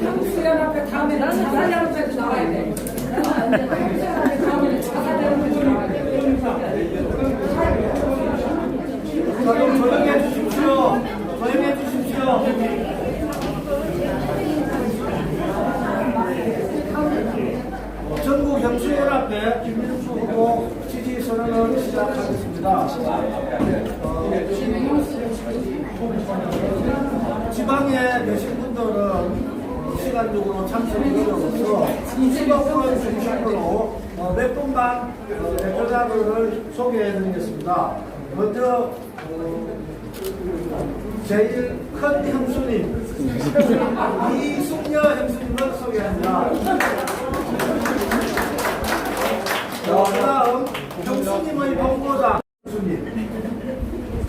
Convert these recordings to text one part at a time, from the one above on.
수연 앞에 다음에 나는 자살 앞에 나와야 돼. 다음에 자살 앞에 나와야 돼. 자, 좀 조용해 주십시오. 조용해 주십시오. 전국 형수연합회 김민수 후보 지지 선언을 시작하겠습니다. 어, 지방에 계신 분들은 시간적으로 참석이 어려워서 중심으로 어, 몇 분만 어, 대표자들을 소개해 드리겠습니다. 먼저 어, 제일 큰 형수님 이숙녀 형수님을 소개합니다. 자, 그다음 형수님의 본보자 형수님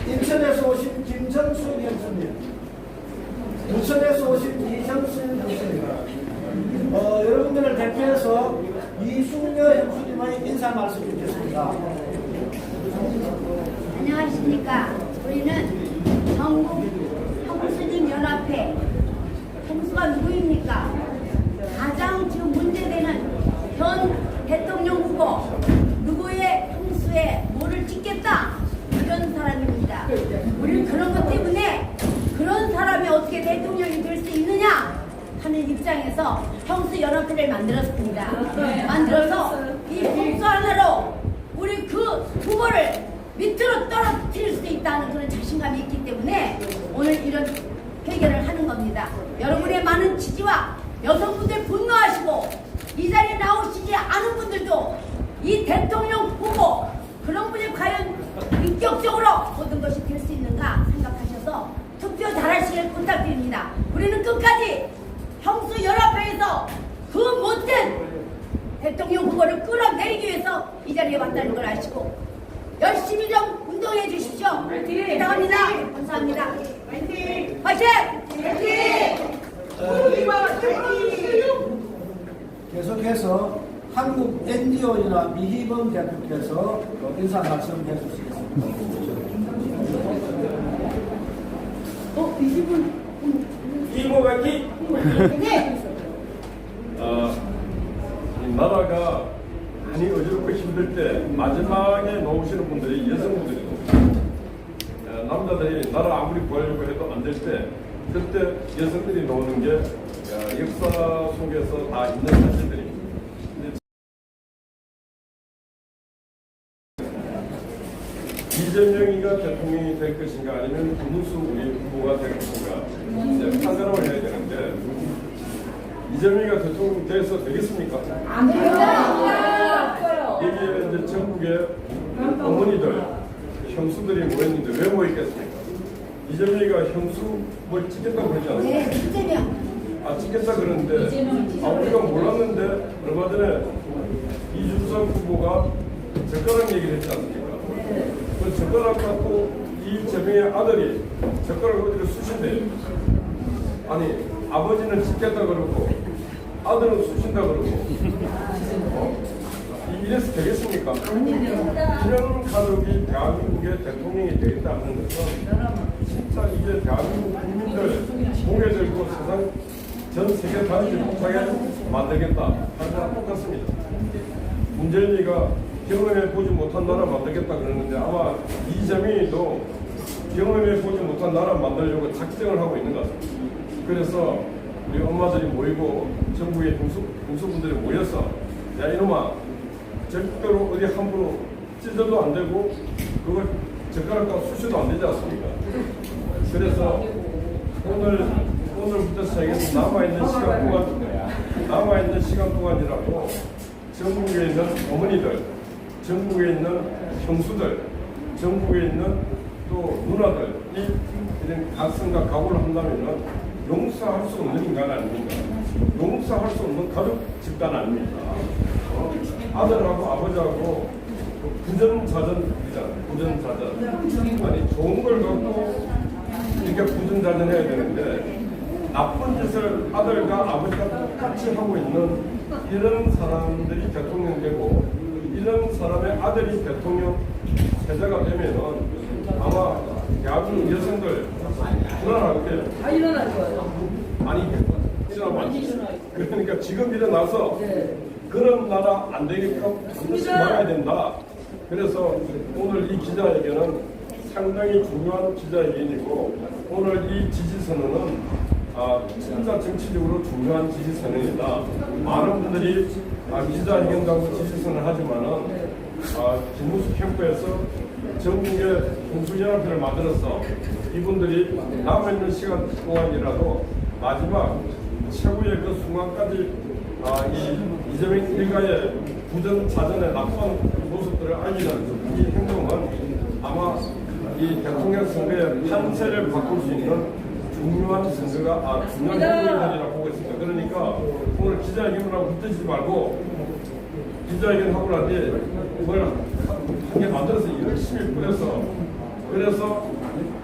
인천에서 오신 김정수 형수님 부천에서 오신 이정순 형수님 어, 여러분들을 대표해서 인사 말씀 드리겠습니다. 안녕하십니까. 우리는 전국 형수님 연합회 형수가 누구입니까? 가장 지금 문제되는 현 대통령 후보 누구의 형수에 뭐를 찍겠다 이런 사람입니다. 우리는 그런 것 때문에 그런 사람이 어떻게 대통령이 될 수 있느냐 하는 입장에서 형수 연합회를 만들었습니다. 만들어서 이 형수 하나로 우리 그 후보를 밑으로 떨어뜨릴 수 있다는 그런 자신감이 있기 때문에 오늘 이런 회견을 하는 겁니다. 여러분의 많은 지지와 여성분들 분노하시고 이 자리에 나오시지 않은 분들도 이 대통령 후보 그런 분이 과연 인격적으로 모든 것이 될 수 있는가 생각하셔서 투표 잘하시길 부탁드립니다. 우리는 끝까지 형수 연합회에서 그 못된 대통령 후보를 끌어내리기 위해서 이 자리에 왔다는 걸 아시고 열심히 좀 운동해 주십시오. 부탁합니다. 감사합니다. 화이팅! 화이팅! 계속해서 한국 NGO나 미희범 대표께서 인사 말씀해 주시겠습니다. 어, 이분 이 모가 기 네. 어, 이 나라가 많이 어렵고 힘들 때 마지막에 놓으시는 분들이 여성분들이 놓습니다. 어, 남자들이 나라 아무리 구하려고 해도 안 될 때 그때 여성들이 놓는 게 어, 역사 속에서 다 있는 사실들 이재명이가 대통령이 될 것인가 아니면 김문수 우리 후보가 될 것인가 이제 판단을 해야 되는데 이재명이가 대통령 돼서 되겠습니까? 안 돼요. 여기에 이제 전국의 어머니들, 형수들이 모였는데 왜 모였겠습니까? 이재명이가 형수 뭘 찍겠다고 그러지 네, 않습니까? 이재명. 아 찍겠다 그러는데 아 우리가 몰랐는데 얼마 전에 이준석 후보가 젓가락 얘기를 했지 않습니까? 그 젓가락 갖고 이 재명의 아들이 젓가락을 어디로 쑤신대요. 아니 아버지는 찍겠다 그러고 아들은 쑤신다 그러고 어? 이- 이래서 되겠습니까? 이런 가족이 대한민국의 대통령이 되겠다는 것은 진짜 이제 대한민국 국민들 들고 세상 전 세계 다니지 못하게 만들겠다 하는 거랑 똑같습니다. 문재인이가 경험해 보지 못한 나라 만들겠다 그러는데 아마 이재명이도 경험해 보지 못한 나라 만들려고 작정을 하고 있는 것 같습니다. 그래서 우리 엄마들이 모이고 전국의 군수, 군수분들이 모여서 야 이놈아 절대로 어디 함부로 찢어도 안 되고 그걸 젓가락과 수시도 안 되지 않습니까? 그래서 오늘 오늘부터 시작해서 남아있는 시간 동안 남아있는 시간 동안이라고 전국에 있는 어머니들, 전국에 있는 형수들, 전국에 있는 또 누나들이 이런 가슴과 각오를 한다면은 용서할 수 없는 인간 아닙니까? 용서할 수 없는 가족 집단 아닙니까? 어? 아들하고 아버지하고 그 부전자전이잖아. 부전자전. 아니 좋은 걸 갖고 이렇게 부전자전 해야 되는데 나쁜 짓을 아들과 아버지가 똑같이 하고 있는 이런 사람들이 대통령 되고 이런 사람의 아들이 대통령 세자가 되면은 대한민국 여성들 불안하게 다 일어날 거예요. 많이 지나만 그러니까 지금 일어나서 네. 그런 나라 안 되게끔 반드시. 막아야 된다. 그래서 오늘 이 기자회견은 상당히 중요한 기자회견이고 오늘 이 지지선언은 아, 진짜 정치적으로 중요한 지지선언이다. 많은 분들이 아, 기자회견하고 지지선언을 하지만은 아, 김무수 캠프에서 전국의 공수연합회를 만들어서 이분들이 남아있는 시간 동안이라도 마지막 최후의 그 순간까지 아, 이 이재명 일가의 부정 자전의 나쁜 모습들을 알리는 이 행동은 아마 이 대통령 선거의 판세를 바꿀 수 있는 중요한 선거가 아, 중요한 행동이라고 보고 있습니다. 그러니까 오늘 기자회견을 하고 붙들지 말고 기자회견 하고 난 뒤에 뭘한개 만들어서 열심히 뿌려서 그래서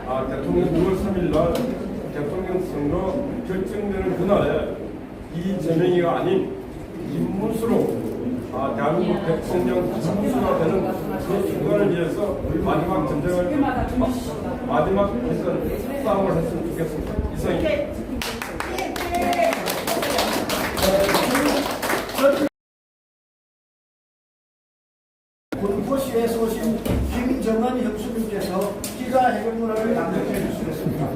아, 대통령 6월 3일 날 대통령 선거 결정되는 그날에 이재명이가 아닌 김문수로 아, 대한민국 대통령 김문수가 되는 그 순간을 위해서 마지막 전쟁을 마- 마지막 어떤 싸움을 했으면 좋겠습니다. 이상입니다. 낭독해 주시겠습니다.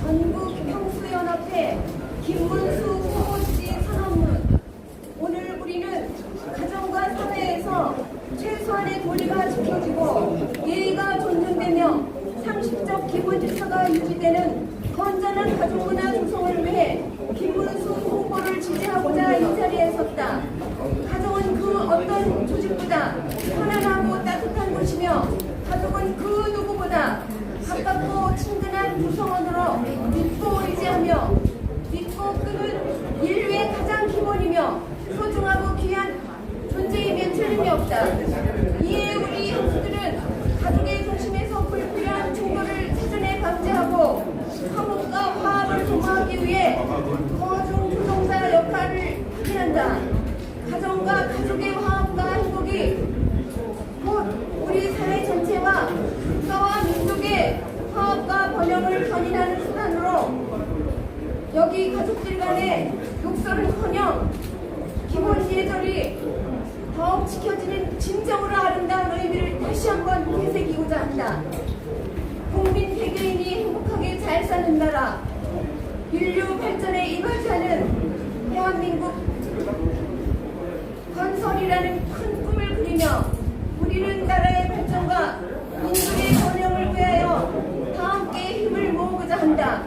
전국 평수연합회 김문수 후보지 선언문 오늘 우리는 가정과 사회에서 최소한의 도리가 지켜지고 예의가 존중되며 상식적 기본 질서가 유지되는 건전한 가족문화 조성을 위해 김문수 후보를 지지하고자 이 자리에 섰다. 가정은 그 어떤 조직보다 편안하고 따뜻한 곳이며 가족은 그 누구보다 가깝고 친근한 구성원으로 믿고 의지하며 믿고 끄는 인류의 가장 기본이며 소중하고 귀한 존재이면 틀림이 없다. 이에 우리 형수들은 가족의 중심에서 불필요한 충돌을 사전에 방지하고 화목과 화합을 도모하기 위해 거중 조종자 역할을 하한다. 가정과 가족의 화합과 행복이 곧 우리 사회 전체와 국가와 민족의 화합과 번영을 견인하는 수단으로 여기 가족들 간의 욕설은커녕 기본 예절이 더욱 지켜지는 진정으로 아름다운 의미를 다시 한번 되새기고자 한다. 국민 개개인이 행복하게 잘 사는 나라, 인류 발전에 이바지하는 대한민국 건설이라는 큰 꿈을 그리며 우리는 나라의 발전과 민족의 번영을 위하여 다 함께 힘을 모으고자 한다.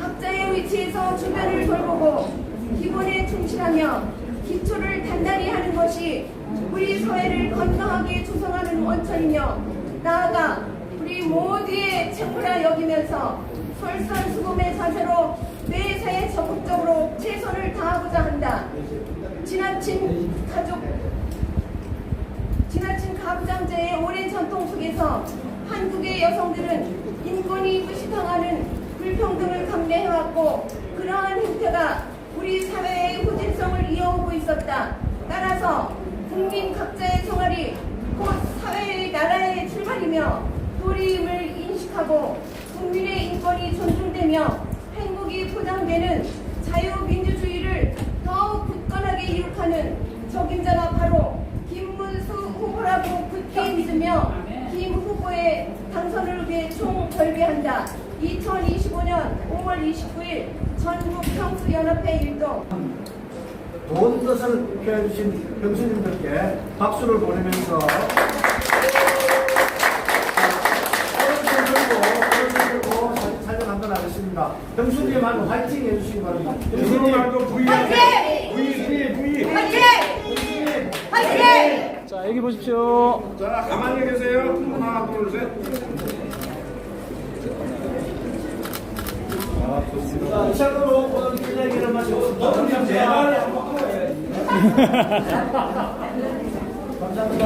각자의 위치에서 주변을 돌보고 기본에 충실하며 기초를 단단히 하는 것이 우리 사회를 건강하게 조성하는 원천이며 나아가 우리 모두의 책무라 여기면서 솔선수범의 자세로 매사에 적극적으로 최선을 다하고자 한다. 지나친 가족 지나친 가부장제의 오랜 전통 속에서 한국의 여성들은 인권이 무시당하는 불평등을 감내해왔고 그러한 행태가 우리 사회의 후진성을 이어오고 있었다. 따라서 국민 각자의 생활이 곧 사회의 나라의 출발이며 도리임을 인식하고 국민의 인권이 존중되며 행복이 보장되는 자유민주주의를 더욱 굳건하게 이룩하는 적임자가 바로 김문수 후보라고 굳게 믿으며 김 후보의 당선을 위해 총결비한다. 2025년 5월 29일 전국 평수연합회 일동 좋은 것을 표해 주신 형수님들께 박수를 보내면서 형수님하고 화이팅 해주시기 바랍니다. 형수님하고 부위 부위 부위 부위 화이팅! 화이팅! 자, 여기 보십시오. 자, 가만히 계세요. 하나, 둘, 셋. 자, 이상으로 오늘 끝내기 마치고 너무 감사합니다. 감사합니다.